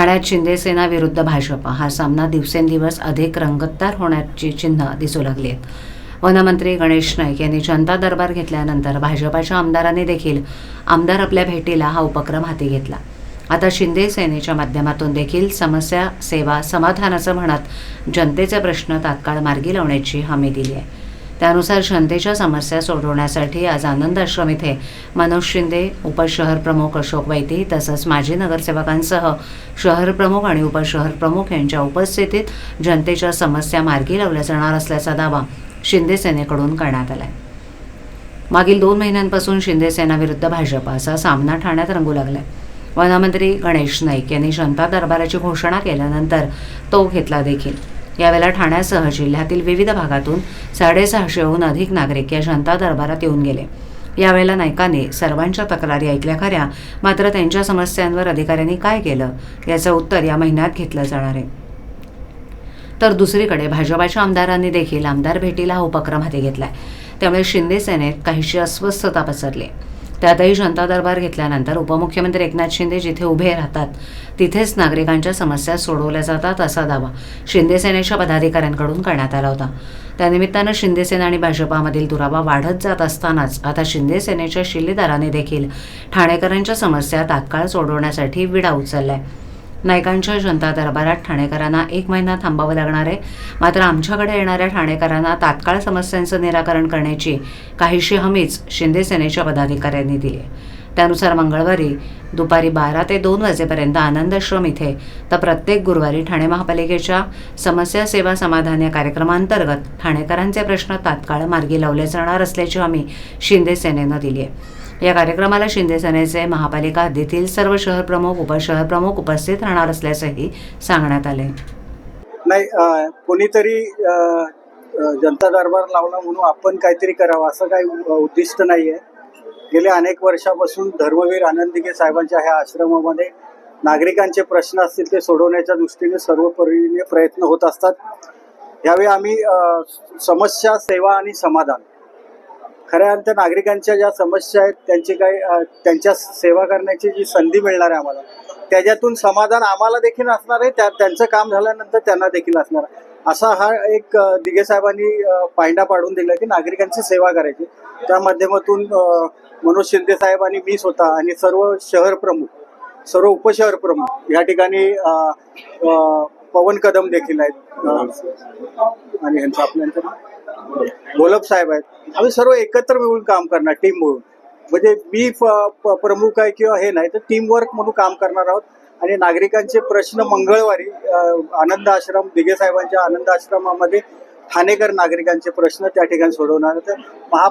ठाण्यात शिंदेसेना विरुद्ध भाजपा. हा सामना दिवसेंदिवस अधिक रंगतदार होण्याची चिन्ह दिसू लागली आहेत. वनमंत्री गणेश नाईक यांनी जनता दरबार घेतल्यानंतर भाजपाच्या आमदारांनी देखील आमदार आपल्या भेटीला हा उपक्रम हाती घेतला. आता शिंदे सेनेच्या माध्यमातून देखील समस्या सेवा समाधानाचं म्हणत जनतेचे प्रश्न तात्काळ मार्गी लावण्याची हमी दिली आहे. त्यानुसार जनतेच्या समस्या सोडवण्यासाठी आज आनंद आश्रम इथे मनोज शिंदे उपशहर प्रमुख अशोक वैती तसंच माजी नगरसेवकांसह शहर प्रमुख आणि उपशहर प्रमुख यांच्या उपस्थितीत जनतेच्या समस्या मार्गी लावल्या जाणार असल्याचा दावा शिंदे सेनेकडून करण्यात आलाय. मागील दोन महिन्यांपासून शिंदे सेनाविरुद्ध भाजप असा सामना ठाण्यात रंगू लागलाय. वनमंत्री गणेश नाईक यांनी जनता दरबाराची घोषणा केल्यानंतर तो घेतला देखील. यावेळेला ठाण्यासह जिल्ह्यातील विविध भागातून साडेसहाशेहून अधिक नागरिक या जनता दरबारात येऊन गेले. यावेळेला नायकाने सर्वांच्या तक्रारी ऐकल्या खऱ्या मात्र त्यांच्या समस्यांवर अधिकाऱ्यांनी काय केलं याचं उत्तर या महिन्यात घेतलं जाणार आहे. तर दुसरीकडे भाजपाच्या आमदारांनी देखील आमदार भेटीला हा उपक्रम हाती घेतलाय. त्यामुळे शिंदे सेनेत काहीशी अस्वस्थता पसरली. त्यातही जनता दरबार घेतल्यानंतर उपमुख्यमंत्री एकनाथ शिंदे जिथे उभे राहतात तिथेच नागरिकांच्या समस्या सोडवल्या जातात असा दावा शिंदे सेनेच्या पदाधिकाऱ्यांकडून करण्यात आला होता. त्यानिमित्तानं शिंदेसेना आणि भाजपामधील दुरावा वाढत जात असतानाच आता शिंदे सेनेच्या शिल्लेदाराने देखील ठाणेकरांच्या समस्या तात्काळ सोडवण्यासाठी विडा उचललाय. नायकांच्या जनता दरबारात ठाणेकरांना एक महिना थांबावं लागणार आहे. मात्र आमच्याकडे येणाऱ्या ठाणेकरांना तात्काळ समस्यांचं निराकरण करण्याची काहीशी हमीच शिंदे सेनेच्या पदाधिकाऱ्यांनी दिली आहे. त्यानुसार मंगळवारी दुपारी बारा ते दोन वाजेपर्यंत आनंदश्रम इथे तर प्रत्येक गुरुवारी ठाणे महापालिकेच्या समस्या सेवा समाधान या कार्यक्रमांतर्गत ठाणेकरांचे प्रश्न तात्काळ मार्गी लावले जाणार असल्याची हमी शिंदे सेनेनं दिली आहे. या कार्यक्रमाला शिंदे सेनेचे महापालिका हद्दीतील सर्व शहर प्रमुख उपशहर प्रमुख उपस्थित राहणार असल्याचंही सांगण्यात आले नाही कोणीतरी जनता दरबार लावला म्हणून आपण काहीतरी करावं असं काही उद्दिष्ट नाही आहे गेल्या अनेक वर्षापासून धर्मवीर आनंदिके साहेबांच्या ह्या आश्रमामध्ये नागरिकांचे प्रश्न असतील ते सोडवण्याच्या दृष्टीने सर्व परीने प्रयत्न होत असतात. यावेळी आम्ही समस्या सेवा आणि समाधान खऱ्या अर्थ नागरिकांच्या ज्या समस्या आहेत त्यांची काही त्यांच्या सेवा करण्याची जी संधी मिळणार आहे आम्हाला त्याच्यातून समाधान आम्हाला देखील असणार आहे. त्या त्यांचं काम झाल्यानंतर त्यांना देखील असणार आहे. असा हा एक दिघे साहेबांनी पायंडा पाडून दिला की नागरिकांची सेवा करायची. त्या माध्यमातून मनोज शिंदे साहेब आणि मी स्वतः आणि सर्व शहर प्रमुख सर्व उपशहर प्रमुख या ठिकाणी पवन कदम देखील आहेत. आणि यांचं आपल्याचं गोलब साहेब आहेत. आम्ही सर्व एकत्र मिळून काम करणार टीम मिळून. म्हणजे मी प्रमुख आहे किंवा हे नाही तर टीम वर्क म्हणून काम करणार आहोत. आणि नागरिकांचे प्रश्न मंगळवारी आनंद आश्रम दिघे साहेबांच्या आनंद आश्रमामध्ये ठाणेकर नागरिकांचे प्रश्न त्या ठिकाणी सोडवणार. तर महा